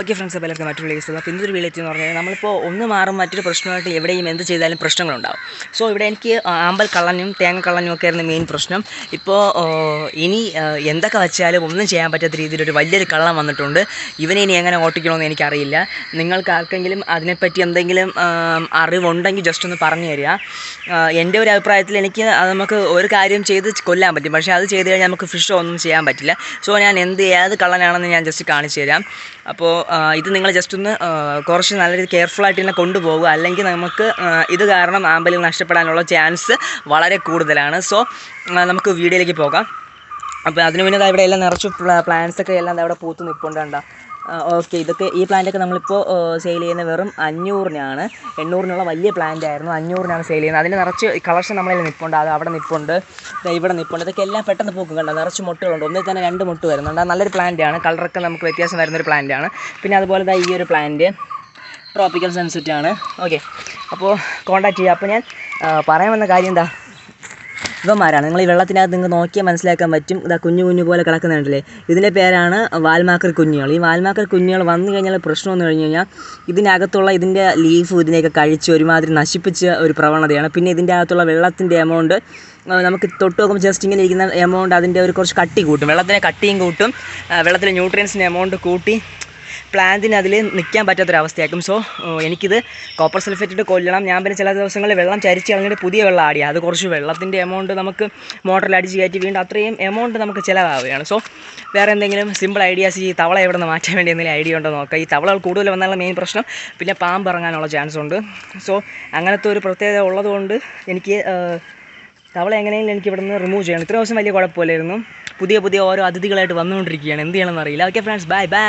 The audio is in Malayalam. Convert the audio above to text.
ഓക്കെ ഫ്രണ്ട്സ് അപ്പോൾ എല്ലാവർക്കും മറ്റൊരു വീഡിയോസ് അപ്പോൾ ഇന്നൊരു വീഡിയോ എന്ന് പറഞ്ഞാൽ നമ്മളിപ്പോൾ ഒന്ന് മാറും മറ്റൊരു പ്രശ്നമായിട്ട് എവിടെയും എന്ത് ചെയ്താലും പ്രശ്നങ്ങളുണ്ടാവും. സോ ഇവിടെ എനിക്ക് ആമ്പൽ കള്ളനും തേങ്ങ കള്ളനും ഒക്കെ ആയിരുന്നു മെയിൻ പ്രശ്നം. ഇപ്പോൾ ഇനി എന്തൊക്കെ വെച്ചാലും ഒന്നും ചെയ്യാൻ പറ്റാത്ത രീതിയിലൊരു വലിയൊരു കള്ളം വന്നിട്ടുണ്ട്. ഇവനെ ഇനി എങ്ങനെ ഓട്ടിക്കണമെന്ന് എനിക്കറിയില്ല. നിങ്ങൾക്ക് ആർക്കെങ്കിലും അതിനെപ്പറ്റി എന്തെങ്കിലും അറിവുണ്ടെങ്കിൽ ജസ്റ്റ് ഒന്ന് പറഞ്ഞു തരിക. എന്റെ ഒരു അഭിപ്രായത്തിൽ എനിക്ക് നമുക്ക് ഒരു കാര്യം ചെയ്ത് കൊല്ലാൻ പറ്റും. പക്ഷേ അത് ചെയ്ത് കഴിഞ്ഞാൽ നമുക്ക് ഫിഷോ ഒന്നും ചെയ്യാൻ പറ്റില്ല. സോ ഞാൻ എന്ത് ഏത് കള്ളനാണെന്ന് ഞാൻ ജസ്റ്റ് കാണിച്ചു തരാം. അപ്പോൾ ഇത് നിങ്ങൾ ജസ്റ്റ് ഒന്ന് കുറച്ച് നല്ല രീതിയിൽ കെയർഫുൾ ആയിട്ട് തന്നെ കൊണ്ടുപോകുക അല്ലെങ്കിൽ നമുക്ക് ഇത് കാരണം ആമ്പലിൽ നഷ്ടപ്പെടാനുള്ള ചാൻസ് വളരെ കൂടുതലാണ്. സോ നമുക്ക് വീഡിയോയിലേക്ക് പോകാം. അപ്പോൾ അതിന് മുന്നേ ഇവിടെ എല്ലാം നിറച്ചു പ്ലാന്റ്സ് ഒക്കെ എല്ലാം അവിടെ പൂത്ത് നിൽപ്പുണ്ട് കണ്ടോ? ഓക്കെ. ഇതൊക്കെ ഈ പ്ലാന്റൊക്കെ നമ്മളിപ്പോൾ സെയിൽ ചെയ്യുന്ന വെറും അഞ്ഞൂറിനാണ്. എണ്ണൂറിനുള്ള വലിയ പ്ലാന്റ് ആയിരുന്നു. അഞ്ഞൂറിനാണ് സെയിൽ ചെയ്യുന്നത്. അതിന് നിറച്ച് കളക്ഷൻ നമ്മളതിൽ നിൽപ്പുണ്ട് അത് അവിടെ നിൽപ്പുണ്ട് ഇവിടെ നിൽപ്പുണ്ട് ഇതൊക്കെ എല്ലാം പെട്ടെന്ന് പൂക്കും കണ്ടോ? നിറച്ച് മുട്ടുകളുണ്ട്. ഒന്നിൽ തന്നെ രണ്ട് മുട്ട് വരുന്നുണ്ട്. നല്ലൊരു പ്ലാന്റാണ് കളറൊക്കെ നമുക്ക് വ്യത്യാസം വരുന്നൊരു പ്ലാന്റാണ് പിന്നെ അതുപോലെ ഈ ഒരു പ്ലാന്റ് ട്രോപ്പിക്കൽ ആണ്. ഓക്കെ. അപ്പോൾ കോൺടാക്ട് ചെയ്യുക അപ്പോൾ ഞാൻ പറയാൻ വന്ന കാര്യം എന്താ? ഇവന്മാരാണ്. നിങ്ങൾ ഈ വെള്ളത്തിനകത്ത് നിങ്ങൾക്ക് നോക്കിയാൽ മനസ്സിലാക്കാൻ പറ്റും. ഇതാ കുഞ്ഞു കുഞ്ഞു പോലെ കിടക്കുന്നുണ്ടല്ലേ? ഇതിന്റെ പേരാണ് വാൽമാക്കർ കുഞ്ഞുങ്ങൾ ഈ വാൽമാക്കർ കുഞ്ഞുങ്ങൾ വന്നു കഴിഞ്ഞാൽ പ്രശ്നം എന്ന് കഴിഞ്ഞ് കഴിഞ്ഞാൽ ഇതിനകത്തുള്ള ഇതിന്റെ ലീഫ് ഇതിനെയൊക്കെ കഴിച്ച് ഒരുമാതിരി നശിപ്പിച്ച ഒരു പ്രവണതയാണ്. പിന്നെ ഇതിന്റെ അകത്തുള്ള വെള്ളത്തിന്റെ എമൗണ്ട് നമുക്ക് തൊട്ട് നോക്കുമ്പോൾ ജസ്റ്റ് ഇങ്ങനെ ഇരിക്കുന്ന എമൗണ്ട് അതിന്റെ ഒരു കുറച്ച് കട്ടി കൂട്ടും. വെള്ളത്തിനെ കട്ടിയും കൂട്ടും. വെള്ളത്തിലെ ന്യൂട്രിയൻസിന്റെ എമൗണ്ട് കൂട്ടി പ്ലാന്റിന് അതിൽ നിൽക്കാൻ പറ്റാത്തൊരവസ്ഥയാക്കും. സോ എനിക്കിത് കോപ്പർ സൾഫേറ്റിട്ട് കൊല്ലണം. ഞാൻ പിന്നെ ചില ദിവസങ്ങളിൽ വെള്ളം ചരിച്ച് കളഞ്ഞിട്ട് പുതിയ വെള്ളം ചെയ്യുക അത് കുറച്ച് വെള്ളത്തിന്റെ എമൗണ്ട് നമുക്ക് മോട്ടറിൽ അടിച്ച് കയറ്റി വീണ്ടും അത്രയും എമൗണ്ട് നമുക്ക് ചിലവാവുകയാണ്. സോ വേറെ എന്തെങ്കിലും സിമ്പിൾ ഐഡിയാസ് ഈ തവള എവിടെ നിന്ന് മാറ്റാൻ വേണ്ടി എന്തെങ്കിലും ഐഡിയ ഉണ്ടോ നോക്കാം. ഈ തവളകൾ കൂടുതൽ വന്നാലുള്ള മെയിൻ പ്രശ്നം പിന്നെ പാമ്പ് ഇറങ്ങാനുള്ള ചാൻസ് ഉണ്ട്. സോ അങ്ങനത്തെ ഒരു പ്രത്യേകത ഉള്ളതുകൊണ്ട് എനിക്ക് തവള എങ്ങനെയെങ്കിലും എനിക്ക് ഇവിടെ നിന്ന് റിമൂവ് ചെയ്യണം. ഇത്ര ദിവസം വലിയ കുഴപ്പമില്ലായിരുന്നു. പുതിയ പുതിയ ഓരോ അതിഥികളായിട്ട് വന്നുകൊണ്ടിരിക്കുകയാണ്. എന്ത് ചെയ്യണമെന്ന് അറിയില്ല. Okay friends bye bye